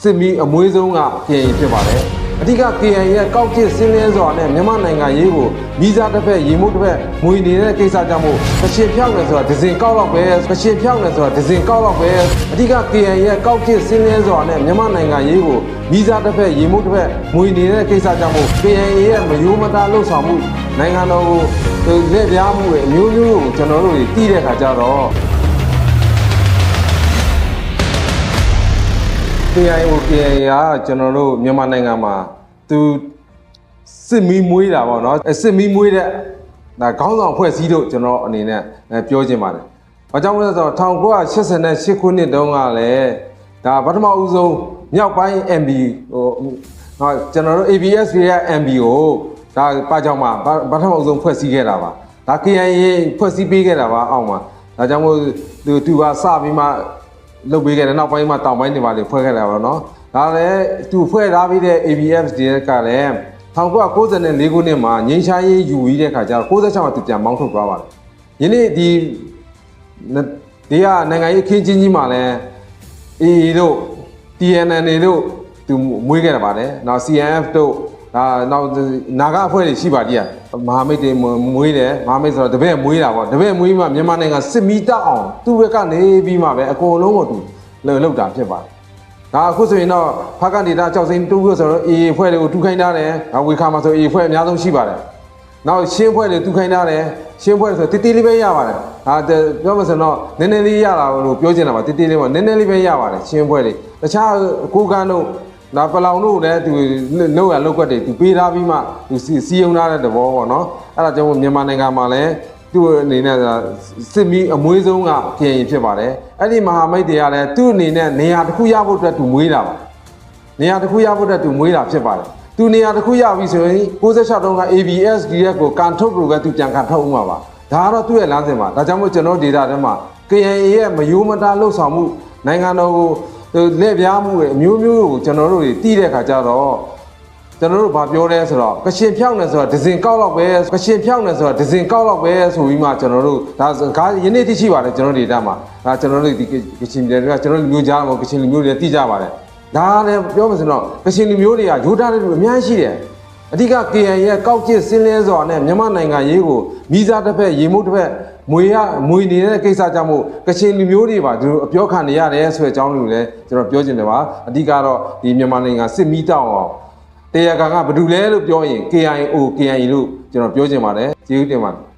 စစ်မီးအမွေးဆုံးက KNY ဖြစ်ပါတယ်အဓိက KNY ရဲ့ကောက်ကျစ်စင်းလင်းစွာနဲ့မြန်မာနိုင်ငံရေးကိုမိစားတစ်ဖက်ရေမှုတစ်ဖက်ငွေနေတဲ့ကိစ္စကြောင့်မို့ကချင်ဖြောက်နေဆိုတာဒဇင်ကောက်တော့ပဲကချင်ဖြောက်နေဆိုတာဒဇင်ကောက်တော့ပဲအဓိက KNY ရဲ့ကောက်ကျစ်စင်းလင်းစွာနဲ့မြန်မာနိုင်ငံရေးကိုမိစားတစ်ဖက်ရေမှုတစ်ဖက်ငွေနေတဲ့ကိစ္စကြောင့်မို့ KNY ရဲ့မယိုးမသားလှုပ်ဆောင်မှုနိုင်ငံတော်ကိုလက်ပြားမှုတွေအမျိုးမျိုးကိုကျွန်တော်တို့တွေတည်တဲ့ခါကျတော့ KIO KIA ကကျွန်တော်တို့မြန်မာနိုင်ငံမှာသူစစ်မီးမွေးတာပေါ့နော်အဲစစ်မီးမွေးတဲ့ဒါခေါင်းဆောင်ဖွဲ့စည်းတို့ကျွန်တော်အနေနဲ့အဲပြောချင်ပါတယ်။ဘာကြောင့်လဲဆိုတော့1988ခုနှစ်တုန်းကလည်းဒါပထမဦးဆုံးမြောက်ပိုင်း MB ဟိုဟာကျွန်တော်တို့ ABS ရဲ့ MB ကိုဒါပါကြောင့်မှာပထမဦးဆုံးဖွဲ့စည်းခဲ့တာပါ။ဒါ KIA ဖွဲ့စည်းပေးခဲ့တာပါအောက်မှာဒါကြောင့်မို့သူသူကစပြီးမှ လုပ်ပေးခဲ့တယ်နောက်ပိုင်းမှာတောင်ပိုင်းတွေမှာလေဖွဲ့ခဲ့တာပါတော့ဒါလည်းသူဖွဲ့ထားပြီးတဲ့ ABF တွေကလည်း1994ခုနှစ်မှာငင်းရှားရေးယူပြီးတဲ့ခါကျတော့96မှာသူပြန်မောင်းထုတ်သွားပါတယ်ယနေ့ဒီဒီကနိုင်ငံရေးအခင်းချင်းကြီးမှာလည်း AA တို့ TNN တို့သူမွေးခဲ့တာပါတယ်နောက် CNF တို့ ဒါနောက်နာဂအဖွဲ့တွေရှိပါတည်းမဟာမိတ်တွေမွေးတယ်မဟာမိတ်ဆိုတော့တပည့်မွေးတာပေါ့တပည့်မွေးမှမြန်မာနိုင်ငံစစ်မီတက်အောင်သူ့ဘက်ကနေပြီးမှပဲအကုန်လုံးကိုသူလှုပ်လှုပ်တာဖြစ်ပါတယ်ဒါအခုဆိုရင်တော့ဖက်ကန်ဒေတာကြောက်စိမ်းတူလို့ဆိုတော့ AA အဖွဲ့တွေကိုတူခိုင်းထားတယ်ဒါဝေခါမှာဆို AA အဖွဲ့အများဆုံးရှိပါတယ်နောက်ရှင်းဖွဲ့တွေတူခိုင်းထားတယ်ရှင်းဖွဲ့ဆိုတိတိလေးပဲရပါတယ်ဒါပြောမှဆိုတော့နည်းနည်းလေးရတာလို့ပြောချင်တာပါတိတိလေးပေါ့နည်းနည်းလေးပဲရပါတယ်ရှင်းဖွဲ့တွေတခြားကိုကန်တို့ ဒါပလောင်တို့လည်းသူလောက်ရလောက်ွက်တွေသူပေးထားပြီးမှသူစီယုံထားတဲ့သဘောပေါ့နော်အဲ့ဒါကြောင့်မြန်မာနိုင်ငံမှာလည်းသူ့အနေနဲ့စစ်မီးအမွေးဆုံးကပြင်ရင်ဖြစ်ပါတယ်အဲ့ဒီမဟာမိတ်တွေကလည်းသူ့အနေနဲ့နေရာတစ်ခုရဖို့အတွက်သူမွေးတာပါနေရာတစ်ခုရဖို့အတွက်သူမွေးတာဖြစ်ပါတယ်သူနေရာတစ်ခုရပြီဆိုရင်66တုန်းက ABS DF ကိုကန်ထုတ်လို့ပဲသူပြန်ကန်ထုတ်ဦးမှာပါဒါကတော့သူ့ရဲ့လမ်းစဉ်ပါဒါကြောင့်မို့ကျွန်တော်ဒေတာထဲမှာ KNA ရဲ့မယိုးမသားလှုပ်ဆောင်မှုနိုင်ငံတော်ကို လက်ပြားမှုတွေအမျိုးမျိုးကိုကျွန်တော်တို့တွေတည်တဲ့ခါကျတော့ကျွန်တော်တို့ဗာပြောလဲဆိုတော့ကရှင်ဖြောင်းနေဆိုတာဒဇင်ကောက်တော့ပဲကရှင်ဖြောင်းနေဆိုတာဒဇင်ကောက်တော့ပဲဆိုပြီးမှကျွန်တော်တို့ဒါကားယနေ့တိရှိပါတယ်ကျွန်တော်ဒေတာမှာဒါကျွန်တော်တို့ဒီကရှင်တွေကကျွန်တော်လူမျိုးကြားမှာကရှင်လူမျိုးတွေတည်ကြပါတယ်ဒါလည်းပြောမှဆိုတော့ကရှင်လူမျိုးတွေကယူထားတဲ့လူအများကြီးရှိတယ် အဓိက KN ရဲ့ကောက်ကျစ်စင်းလဲစွာနဲ့မြန်မာနိုင်ငံရေးကိုမိစားတစ်ဖက်ရေမိုးတစ်ဖက်မွေရမွေနေတဲ့ကိစ္စကြောင့်မို့ကချင်လူမျိုးတွေပါသူတို့အပြောခံနေရတယ်ဆိုတဲ့အကြောင်းတွေကိုလည်းကျွန်တော်ပြောချင်တယ်ပါအဓိကတော့ဒီမြန်မာနိုင်ငံစစ်မီးတောင်းအောင်တရားခံကဘာလို့လဲလို့ပြောရင် KIO KIA လို့ကျွန်တော်ပြောချင်ပါတယ်ကျေးဇူးတင်ပါတယ်